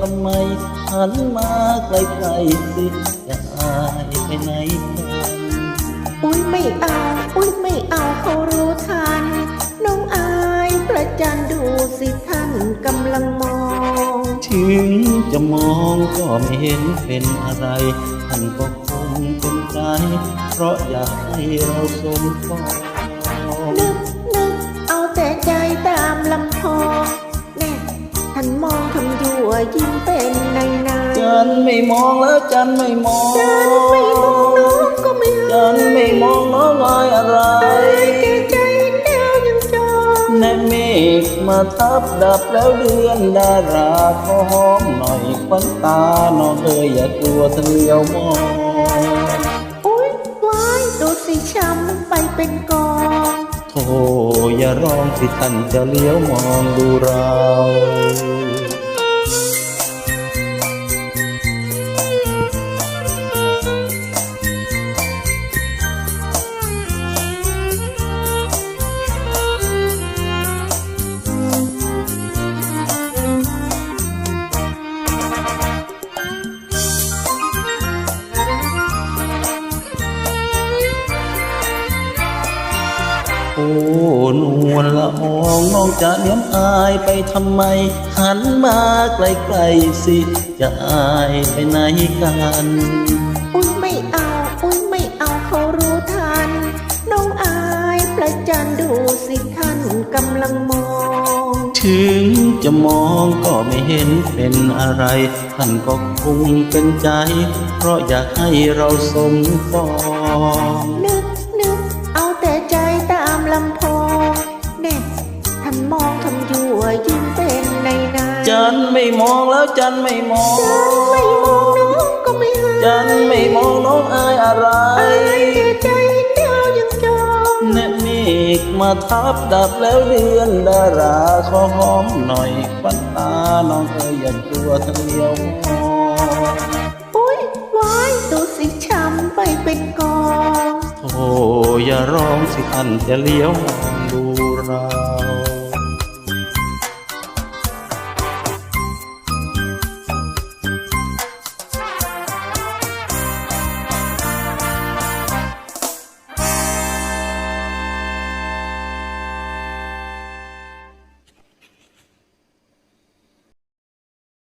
ทำไมหันมาใกล้ๆสิจะอายไปไหนกันอุ้ยไม่เอาอุ้ยไม่เอาเขารู้ทัน น้องอายประจันดูสิท่านกำลังมอง ถึงจะมองก็ไม่เห็นเป็นอะไร ท่านก็คงเป็นใจ เพราะอยากให้เราสมปอง ยั่วยิ่งเป็นในในจันไม่มองแล้วจันไม่มอง จันไม่มองน้องก็ไม่จันไม่มองน้องอายอะไรแก่ใจแนวยังจองแน่เมฆมาทับดับแล้วเดือนดาราขอหอมหน่อยควันตาน้องเอ๋ยอย่ากลัวทะเลียวมองอุ้ยวายดูสิช้ำไปเป็นกองโธ่อย่าร้องสิท่านจะเลี้ยวมองดูเรา โอ้นวลละอองน้องจะเลี้ยมอายไปทำไม หันมาใกล้ๆสิ จะอายไปไหนกัน อุ้ยไม่เอา อุ้ยไม่เอาเขารู้ทัน น้องอายประจันดูสิท่านกำลังมอง ถึงจะมองก็ไม่เห็นเป็นอะไร ท่านก็คงเป็นใจ เพราะอยากให้เราสมปอง ท่านมองทำยั่วยิ่งเป็นในในจันไม่มองแล้วจันไม่มองจันไม่มองน้องก็ไม่หาจันไม่มองน้องอายอะไรอายแก่ใจเดียวยังจองแน่เมฆมาทับดับแล้วเดือนดาราขอหอมหน่อยควันตาน้องเอ๋ยอย่ากลัวทะเลียวมองอุ้ยวายดูสิช้ำไปเป็นกองโธ่อย่าร้องสิท่านจะเลี้ยวมอง ดูเรา